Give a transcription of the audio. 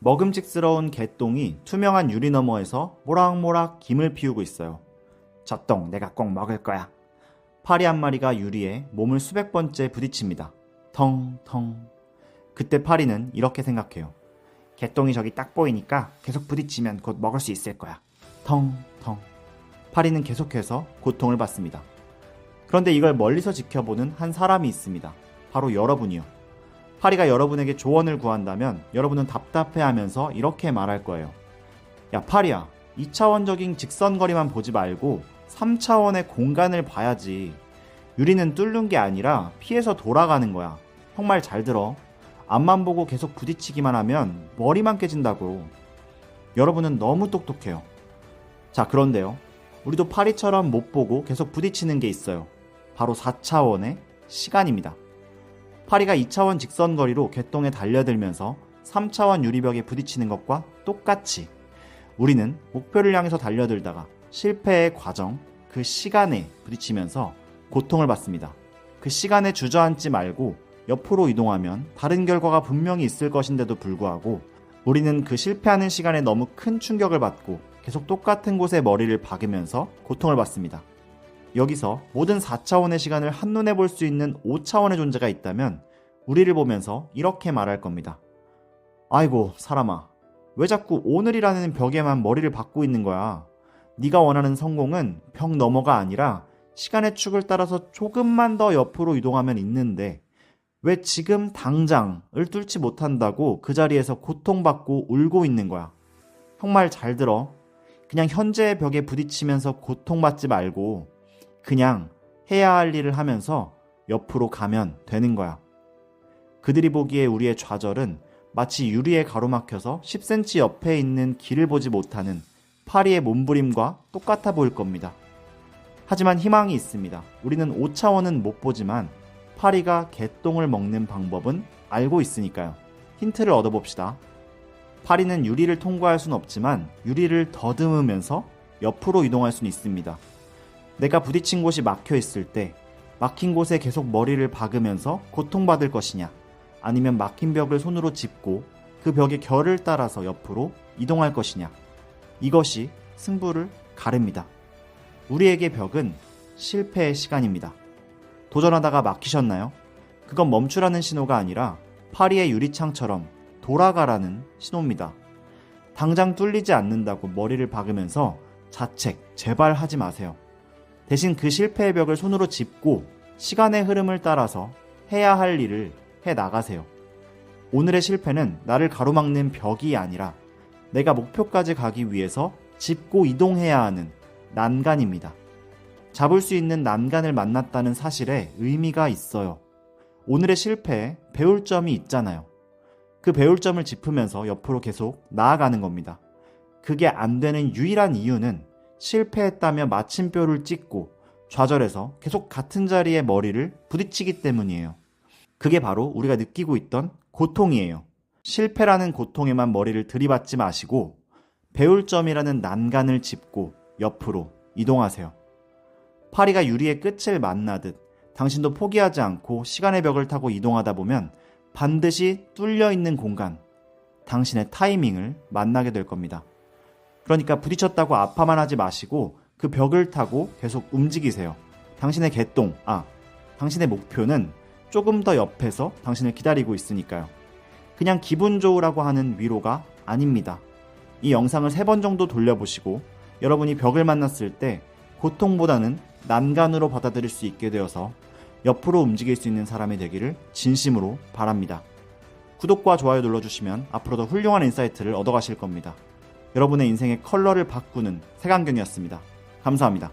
먹음직스러운 개똥이 투명한 유리 너머에서 모락모락 김을 피우고 있어요. 저똥 내가 꼭 먹을 거야. 파리 한 마리가 유리에 몸을 수백 번째 부딪힙니다. 텅텅. 그때 파리는 이렇게 생각해요. 개똥이 저기 딱 보이니까 계속 부딪히면 곧 먹을 수 있을 거야. 텅텅. 파리는 계속해서 고통을 받습니다. 그런데 이걸 멀리서 지켜보는 한 사람이 있습니다. 바로 여러분이요. 파리가 여러분에게 조언을 구한다면 여러분은 답답해 하면서 이렇게 말할 거예요. 야, 파리야. 2차원적인 직선거리만 보지 말고 3차원의 공간을 봐야지. 유리는 뚫는 게 아니라 피해서 돌아가는 거야. 형 말 잘 들어. 앞만 보고 계속 부딪히기만 하면 머리만 깨진다고. 여러분은 너무 똑똑해요. 자, 그런데요. 우리도 파리처럼 못 보고 계속 부딪히는 게 있어요. 바로 4차원의 시간입니다. 파리가 2차원 직선 거리로 개똥에 달려들면서 3차원 유리벽에 부딪히는 것과 똑같이 우리는 목표를 향해서 달려들다가 실패의 과정, 그 시간에 부딪히면서 고통을 받습니다. 그 시간에 주저앉지 말고 옆으로 이동하면 다른 결과가 분명히 있을 것인데도 불구하고 우리는 그 실패하는 시간에 너무 큰 충격을 받고 계속 똑같은 곳에 머리를 박으면서 고통을 받습니다. 여기서 모든 4차원의 시간을 한눈에 볼 수 있는 5차원의 존재가 있다면 우리를 보면서 이렇게 말할 겁니다. 아이고 사람아 왜 자꾸 오늘이라는 벽에만 머리를 박고 있는 거야. 네가 원하는 성공은 벽 너머가 아니라 시간의 축을 따라서 조금만 더 옆으로 이동하면 있는데 왜 지금 당장을 뚫지 못한다고 그 자리에서 고통받고 울고 있는 거야. 형 말 잘 들어. 그냥 현재의 벽에 부딪히면서 고통받지 말고 그냥 해야 할 일을 하면서 옆으로 가면 되는 거야. 그들이 보기에 우리의 좌절은 마치 유리에 가로막혀서 10cm 옆에 있는 길을 보지 못하는 파리의 몸부림과 똑같아 보일 겁니다. 하지만 희망이 있습니다. 우리는 5차원은 못 보지만 파리가 개똥을 먹는 방법은 알고 있으니까요. 힌트를 얻어봅시다. 파리는 유리를 통과할 수는 없지만 유리를 더듬으면서 옆으로 이동할 수는 있습니다. 내가 부딪힌 곳이 막혀 있을 때 막힌 곳에 계속 머리를 박으면서 고통받을 것이냐 아니면 막힌 벽을 손으로 짚고 그 벽의 결을 따라서 옆으로 이동할 것이냐 이것이 승부를 가릅니다. 우리에게 벽은 실패의 시간입니다. 도전하다가 막히셨나요? 그건 멈추라는 신호가 아니라 파리의 유리창처럼 돌아가라는 신호입니다. 당장 뚫리지 않는다고 머리를 박으면서 자책, 제발 하지 마세요. 대신 그 실패의 벽을 손으로 짚고 시간의 흐름을 따라서 해야 할 일을 해 나가세요. 오늘의 실패는 나를 가로막는 벽이 아니라 내가 목표까지 가기 위해서 짚고 이동해야 하는 난간입니다. 잡을 수 있는 난간을 만났다는 사실에 의미가 있어요. 오늘의 실패에 배울 점이 있잖아요. 그 배울 점을 짚으면서 옆으로 계속 나아가는 겁니다. 그게 안 되는 유일한 이유는 실패했다며 마침표를 찍고 좌절해서 계속 같은 자리에 머리를 부딪히기 때문이에요. 그게 바로 우리가 느끼고 있던 고통이에요. 실패라는 고통에만 머리를 들이받지 마시고 배울 점이라는 난간을 짚고 옆으로 이동하세요. 파리가 유리의 끝을 만나듯 당신도 포기하지 않고 시간의 벽을 타고 이동하다 보면 반드시 뚫려 있는 공간, 당신의 타이밍을 만나게 될 겁니다. 그러니까 부딪혔다고 아파만 하지 마시고 그 벽을 타고 계속 움직이세요. 당신의 개똥, 아, 당신의 목표는 조금 더 옆에서 당신을 기다리고 있으니까요. 그냥 기분 좋으라고 하는 위로가 아닙니다. 이 영상을 세 번 정도 돌려보시고 여러분이 벽을 만났을 때 고통보다는 난간으로 받아들일 수 있게 되어서 옆으로 움직일 수 있는 사람이 되기를 진심으로 바랍니다. 구독과 좋아요 눌러주시면 앞으로 더 훌륭한 인사이트를 얻어가실 겁니다. 여러분의 인생의 컬러를 바꾸는 색안경이었습니다. 감사합니다.